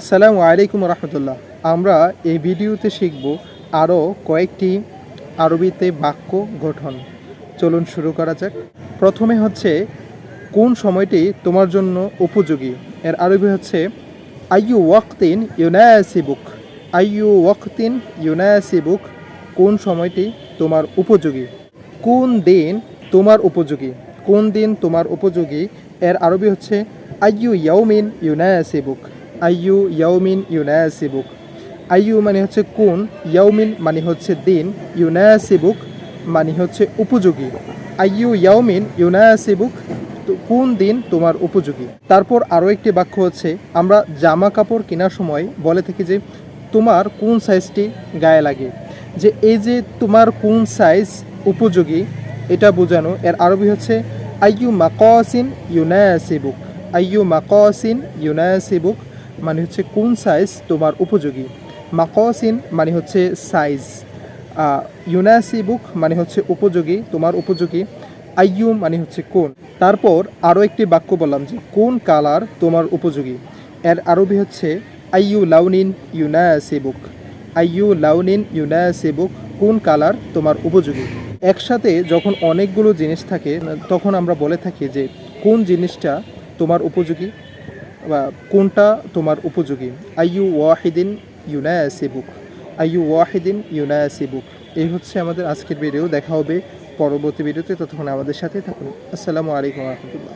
আসসালামু আলাইকুম রহমতুল্লাহ। আমরা এই ভিডিওতে শিখব আরও কয়েকটি আরবিতে বাক্য গঠন। চলুন শুরু করা যাক। প্রথমে হচ্ছে, কোন সময়টি তোমার জন্য উপযোগী? এর আরবি হচ্ছে, আইয়ু ওয়াক্তিন ইউনাসিবুক। আইয়ু ওয়াক্তিন ইউনাসিবুক, কোন সময়টি তোমার উপযোগী? কোন দিন তোমার উপযোগী? কোন দিন তোমার উপযোগী? এর আরবি হচ্ছে, আইয়ু ইয়াউমিন ইউনাসিবুক। আইয়ু ইয়াউমিন ইউনাসিবুক। আইয়ু মানে হচ্ছে কোন, ইয়াউমিন মানে হচ্ছে দিন, ইউনাসিবুক মানে হচ্ছে উপযোগী। আইয়ু ইয়াউমিন ইউনাসিবুক, তো কোন দিন তোমার উপযোগী। তারপর আরও একটি বাক্য হচ্ছে, আমরা জামা কাপড় কেনার সময় বলে থাকি যে, তোমার কোন সাইজটি গায়ে লাগে? যে এই যে তোমার কোন সাইজ উপযোগী, এটা বোঝানো। এর আরবি হচ্ছে, আইয়ু মাকসিন ইউনাসিবুক। আইয়ু মাকসিন ইউনাসিবুক। মানে হচ্ছে কোন সাইজ তোমার উপযোগী? মাকসিন মানে হচ্ছে সাইজ ইউনাসি বুক মানে হচ্ছে উপযোগী, তোমার উপযোগী। আইয়ু মানে হচ্ছে কোন? তারপর আরও একটি বাক্য বললাম যে, কোন কালার তোমার উপযোগী? এর আরবি হচ্ছে, আইয়ু লাউনিন ইউনাসিবুক আইয়ু লাউনিন ইউনাসিবুক কোন কালার তোমার উপযোগী? একসাথে যখন অনেকগুলো জিনিস থাকে, তখন আমরা বলে থাকি যে, কোন জিনিসটা তোমার উপযোগী? কোনটা তোমার উপযোগী? আইয়ু ওয়াহিদিন ইউনায়াসিবুক আইউ ওয়াহিদিন ইউনাসিবুক। এই হচ্ছে আমাদের আজকের ভিডিও দেখা হবে পরবর্তী ভিডিওতে ততক্ষণ আমাদের সাথে থাকুন। আসসালামু আলাইকুম রহমতুল্লাহ।